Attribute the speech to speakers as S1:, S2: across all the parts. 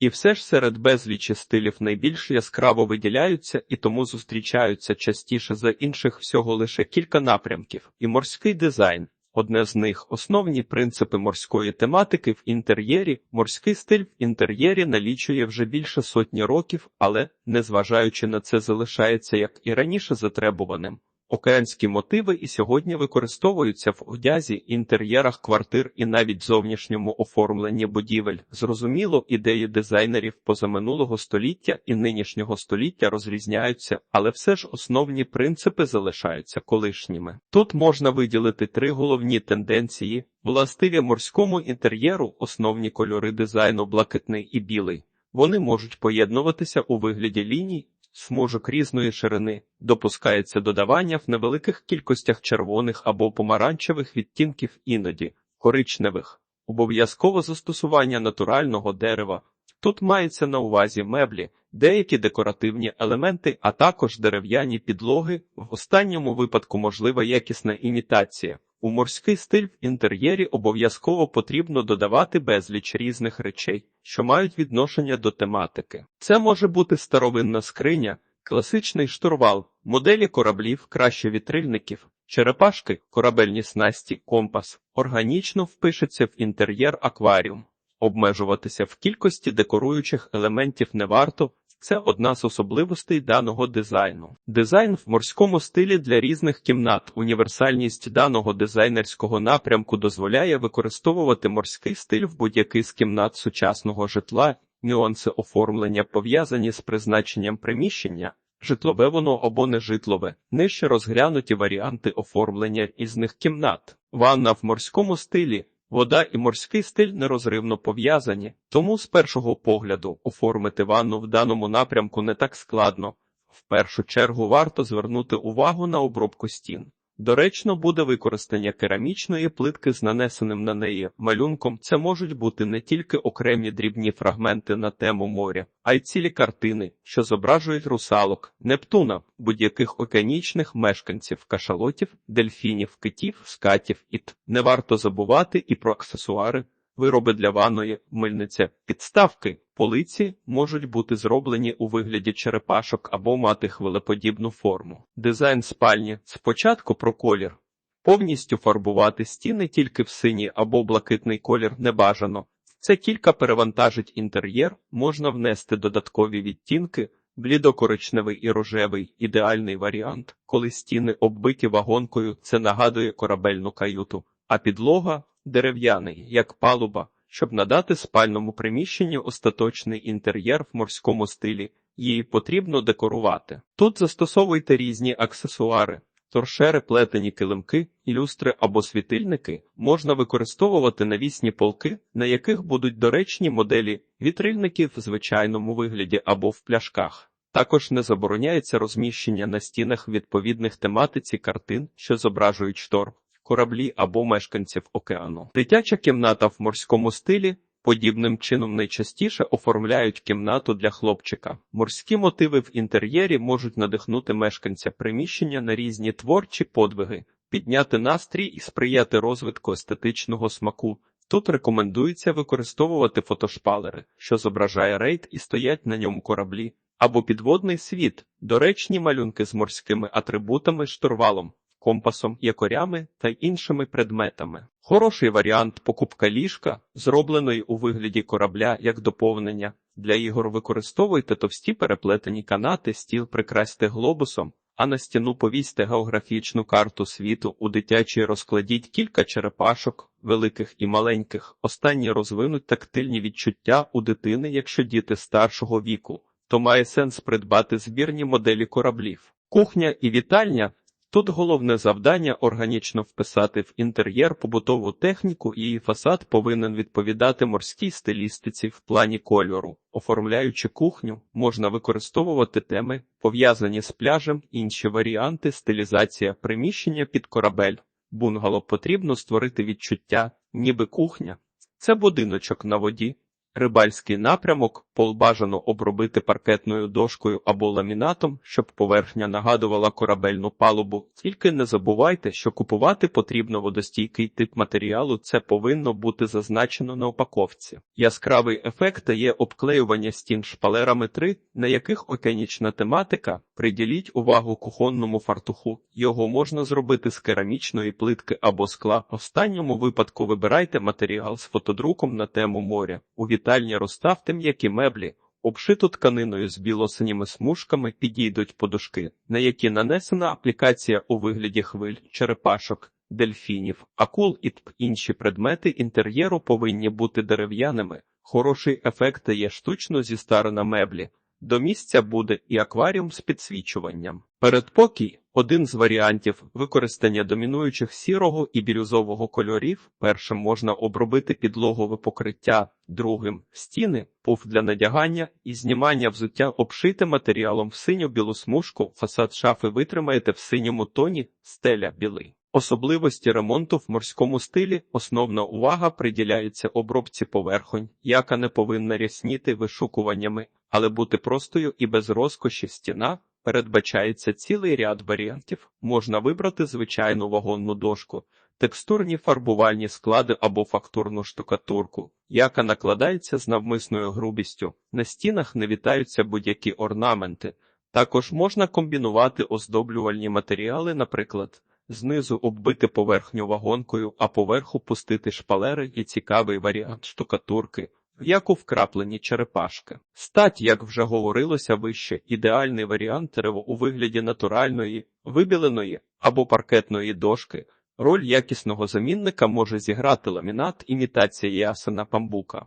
S1: І все ж серед безлічі стилів найбільш яскраво виділяються і тому зустрічаються частіше за інших всього лише кілька напрямків, і морський дизайн. Одне з них основні принципи морської тематики в інтер'єрі. Морський стиль в інтер'єрі налічує вже більше сотні років, але, незважаючи на це, залишається як і раніше затребуваним. Океанські мотиви і сьогодні використовуються в одязі, інтер'єрах квартир і навіть зовнішньому оформленні будівель. Зрозуміло, ідеї дизайнерів позаминулого століття і нинішнього століття розрізняються, але все ж основні принципи залишаються колишніми. Тут можна виділити три головні тенденції: властиві морському інтер'єру, основні кольори дизайну блакитний і білий. Вони можуть поєднуватися у вигляді ліній, смужок різної ширини, допускається додавання в невеликих кількостях червоних або помаранчевих відтінків іноді коричневих, обов'язково застосування натурального дерева. Тут мається на увазі меблі, деякі декоративні елементи, а також дерев'яні підлоги, в останньому випадку можлива якісна імітація. У морський стиль в інтер'єрі обов'язково потрібно додавати безліч різних речей, що мають відношення до тематики. Це може бути старовинна скриня, класичний штурвал, моделі кораблів, краще вітрильників, черепашки, корабельні снасті, компас, органічно впишеться в інтер'єр акваріум. Обмежуватися в кількості декоруючих елементів не варто, це одна з особливостей даного дизайну. Дизайн в морському стилі для різних кімнат. Універсальність даного дизайнерського напрямку дозволяє використовувати морський стиль в будь-який з кімнат сучасного житла, нюанси оформлення пов'язані з призначенням приміщення. Житлове воно або нежитлове, нижче розглянуті варіанти оформлення із них кімнат. Ванна в морському стилі Вода і морський стиль нерозривно пов'язані, тому з першого погляду оформити ванну в даному напрямку не так складно. В першу чергу варто звернути увагу на обробку стін. Доречно буде використання керамічної плитки з нанесеним на неї малюнком. Це можуть бути не тільки окремі дрібні фрагменти на тему моря, а й цілі картини, що зображують русалок, Нептуна, будь-яких океанічних мешканців, кашалотів, дельфінів, китів, скатів і т. Не варто забувати і про аксесуари. Вироби для ванної, мильниця, підставки, полиці можуть бути зроблені у вигляді черепашок або мати хвилеподібну форму. Дизайн спальні спочатку про колір. Повністю фарбувати стіни тільки в синій або блакитний колір не бажано. Це кілька перевантажить інтер'єр, можна внести додаткові відтінки, блідокоричневий і рожевий ідеальний варіант, коли стіни оббиті вагонкою, це нагадує корабельну каюту, а підлога дерев'яний, як палуба, щоб надати спальному приміщенню остаточний інтер'єр в морському стилі. Її потрібно декорувати. Тут застосовуйте різні аксесуари. Торшери, плетені килимки, люстри або світильники можна використовувати навісні полки, на яких будуть доречні моделі вітрильників в звичайному вигляді або в пляшках. Також не забороняється розміщення на стінах відповідних тематиці картин, що зображують шторм, кораблі або мешканців океану. Дитяча кімната в морському стилі. Подібним чином найчастіше оформляють кімнату для хлопчика. Морські мотиви в інтер'єрі можуть надихнути мешканця приміщення на різні творчі подвиги, підняти настрій і сприяти розвитку естетичного смаку. Тут рекомендується використовувати фотошпалери, що зображає рейд і стоять на ньому кораблі, або підводний світ, доречні малюнки з морськими атрибутами штурвалом компасом, якорями та іншими предметами. Хороший варіант покупка ліжка, зробленої у вигляді корабля як доповнення. Для ігор використовуйте товсті переплетені канати, стіл прикрасьте глобусом, а на стіну повісьте географічну карту світу у дитячій розкладіть кілька черепашок, великих і маленьких. Останні розвинуть тактильні відчуття у дитини, якщо діти старшого віку, то має сенс придбати збірні моделі кораблів. Кухня і вітальня Тут головне завдання органічно вписати в інтер'єр побутову техніку, і її фасад повинен відповідати морській стилістиці в плані кольору. Оформляючи кухню, можна використовувати теми, пов'язані з пляжем, інші варіанти, стилізація приміщення під корабель. Бунгало потрібно створити відчуття, ніби кухня. Це будиночок на воді, рибальський напрямок. Пол бажано обробити паркетною дошкою або ламінатом, щоб поверхня нагадувала корабельну палубу. Тільки не забувайте, що купувати потрібно водостійкий тип матеріалу. Це повинно бути зазначено на упаковці. Яскравий ефект дає обклеювання стін шпалерами 3, на яких океанічна тематика. Приділіть увагу кухонному фартуху. Його можна зробити з керамічної плитки або скла. В останньому випадку вибирайте матеріал з фотодруком на тему моря. У вітальні розставте м'які меблі. Обшиту тканиною з білосиніми смужками підійдуть подушки, на які нанесена аплікація у вигляді хвиль, черепашок, дельфінів, акул і інші предмети інтер'єру повинні бути дерев'яними. Хороший ефект дає штучно зі зістарена меблі. До місця буде і акваріум з підсвічуванням. Передпокій один з варіантів використання домінуючих сірого і бірюзового кольорів. Першим можна обробити підлогове покриття, другим стіни, пуф для надягання і знімання взуття обшити матеріалом в синю-білу смужку, фасад шафи витримаєте в синьому тоні, стеля білий. Особливості ремонту в морському стилі основна увага приділяється обробці поверхонь, яка не повинна рясніти вишукуваннями, але бути простою і без розкоші стіна. Передбачається цілий ряд варіантів. Можна вибрати звичайну вагонну дошку, текстурні фарбувальні склади або фактурну штукатурку, яка накладається з навмисною грубістю. На стінах не вітаються будь-які орнаменти. Також можна комбінувати оздоблювальні матеріали, наприклад, знизу оббити поверхню вагонкою, а поверху пустити шпалери і цікавий варіант штукатурки як у вкраплені черепашки. Стать, як вже говорилося вище, ідеальний варіант дерева у вигляді натуральної, вибіленої або паркетної дошки. Роль якісного замінника може зіграти ламінат імітація ясена памбука.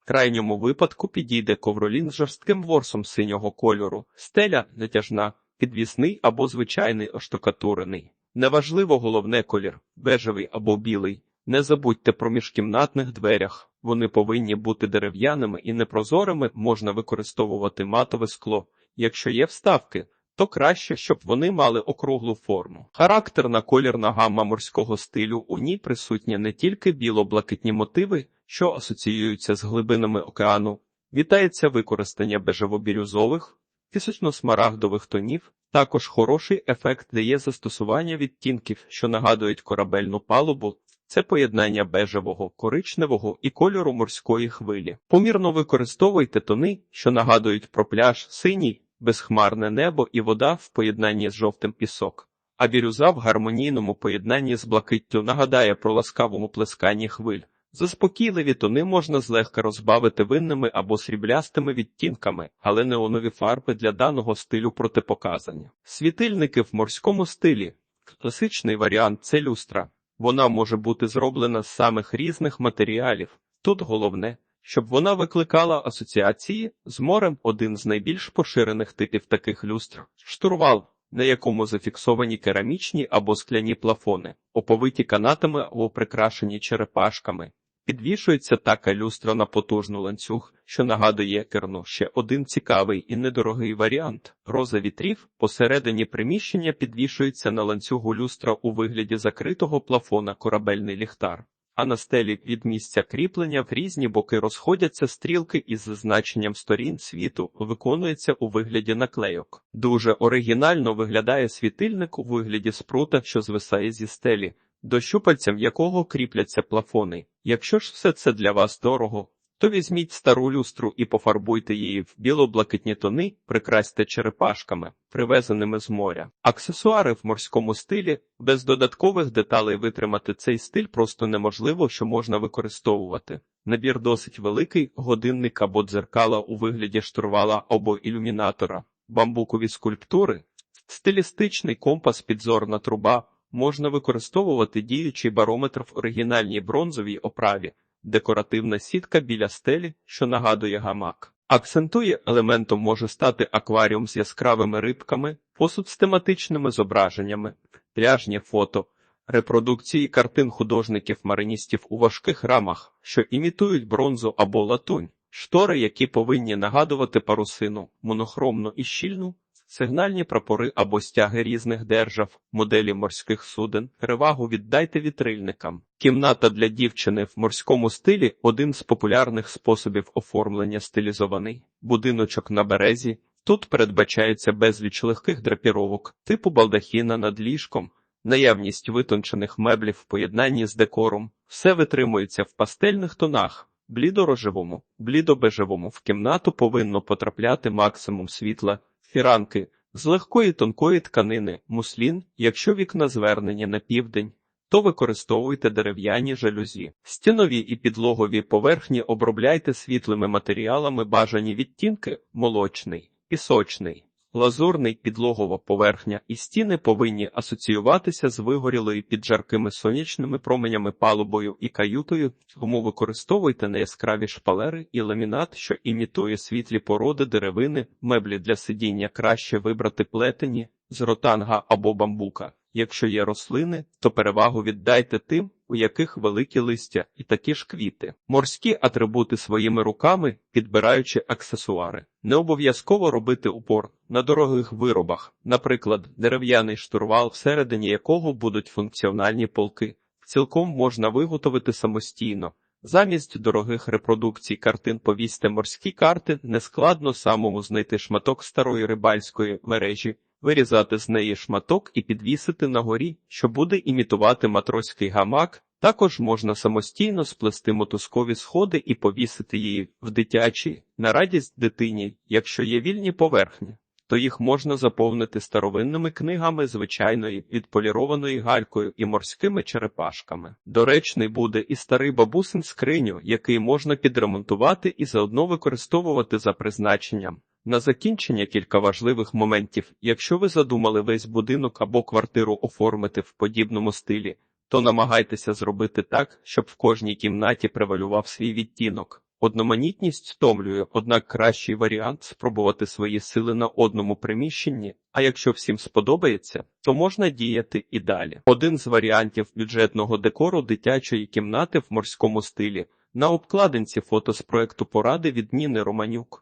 S1: В крайньому випадку підійде ковролін з жорстким ворсом синього кольору, стеля натяжна, підвісний або звичайний оштукатурений. Неважливо головне колір бежевий або білий. Не забудьте про міжкімнатних дверях. Вони повинні бути дерев'яними і непрозорими, можна використовувати матове скло. Якщо є вставки, то краще, щоб вони мали округлу форму. Характерна колірна гамма морського стилю у ній присутні не тільки біло-блакитні мотиви, що асоціюються з глибинами океану, вітається використання бежево-бірюзових, тисячно-смарагдових тонів. Також хороший ефект дає застосування відтінків, що нагадують корабельну палубу, це поєднання бежевого, коричневого і кольору морської хвилі. Помірно використовуйте тони, що нагадують про пляж, синій, безхмарне небо і вода в поєднанні з жовтим пісок. А бірюза в гармонійному поєднанні з блакиттю нагадає про ласкавому плесканні хвиль. Заспокійливі тони можна злегка розбавити винними або сріблястими відтінками, але неонові фарби для даного стилю протипоказані. Світильники в морському стилі. Класичний варіант це люстра. Вона може бути зроблена з самих різних матеріалів. Тут головне, щоб вона викликала асоціації з морем один з найбільш поширених типів таких люстр штурвал, на якому зафіксовані керамічні або скляні плафони, оповиті канатами або прикрашені черепашками. Підвішується така люстра на потужну ланцюг, що нагадує керно ще один цікавий і недорогий варіант. Роза вітрів посередині приміщення підвішується на ланцюгу люстра у вигляді закритого плафона корабельний ліхтар, а на стелі від місця кріплення в різні боки розходяться стрілки із зазначенням сторін світу, виконується у вигляді наклейок. Дуже оригінально виглядає світильник у вигляді спрута, що звисає зі стелі до щупальцям якого кріпляться плафони. Якщо ж все це для вас дорого, то візьміть стару люстру і пофарбуйте її в біло-блакитні тони, прикрасьте черепашками, привезеними з моря. Аксесуари в морському стилі без додаткових деталей витримати цей стиль просто неможливо, що можна використовувати. Набір досить великий, годинник або дзеркала у вигляді штурвала або ілюмінатора, бамбукові скульптури, стилістичний компас, підзорна труба. Можна використовувати діючий барометр в оригінальній бронзовій оправі, декоративна сітка біля стелі, що нагадує гамак. Акцентує елементом може стати акваріум з яскравими рибками, посуд з тематичними зображеннями, пляжні фото, репродукції картин художників-мариністів у важких рамах, що імітують бронзу або латунь, штори, які повинні нагадувати парусину, монохромну і щільну, сигнальні прапори або стяги різних держав, моделі морських суден. Перевагу віддайте вітрильникам. Кімната для дівчини в морському стилі один з популярних способів оформлення стилізований. Будиночок на березі. Тут передбачається безліч легких драпіровок, типу балдахіна над ліжком, наявність витончених меблів в поєднанні з декором. Все витримується в пастельних тонах. Блідорожевому, блідобежевому в кімнату повинно потрапляти максимум світла, фіранки з легкої тонкої тканини, муслін, якщо вікна звернені на південь, то використовуйте дерев'яні жалюзі. Стінові і підлогові поверхні обробляйте світлими матеріалами бажані відтінки, молочний, пісочний. Лазурний підлогова поверхня і стіни повинні асоціюватися з вигорілою під жаркими сонячними променями палубою і каютою, тому використовуйте неяскраві шпалери і ламінат, що імітує світлі породи деревини, меблі для сидіння краще вибрати плетені з ротанга або бамбука. Якщо є рослини, то перевагу віддайте тим, у яких великі листя і такі ж квіти. Морські атрибути своїми руками, підбираючи аксесуари. Не обов'язково робити упор на дорогих виробах, наприклад, дерев'яний штурвал, всередині якого будуть функціональні полки. Цілком можна виготовити самостійно. Замість дорогих репродукцій картин повісьте морські карти, нескладно самому знайти шматок старої рибальської мережі, вирізати з неї шматок і підвісити на горі, що буде імітувати матроський гамак. Також можна самостійно сплести мотузкові сходи і повісити її в дитячій на радість дитині, якщо є вільні поверхні. То їх можна заповнити старовинними книгами звичайної відполірованої галькою і морськими черепашками. Доречний буде і старий бабусин скриню, який можна підремонтувати і заодно використовувати за призначенням. На закінчення кілька важливих моментів. Якщо ви задумали весь будинок або квартиру оформити в подібному стилі, то намагайтеся зробити так, щоб в кожній кімнаті превалював свій відтінок. Одноманітність стомлює, однак кращий варіант спробувати свої сили на одному приміщенні, а якщо всім сподобається, то можна діяти і далі. Один з варіантів бюджетного декору дитячої кімнати в морському стилі на обкладинці фото з проекту поради від Ніни Романюк.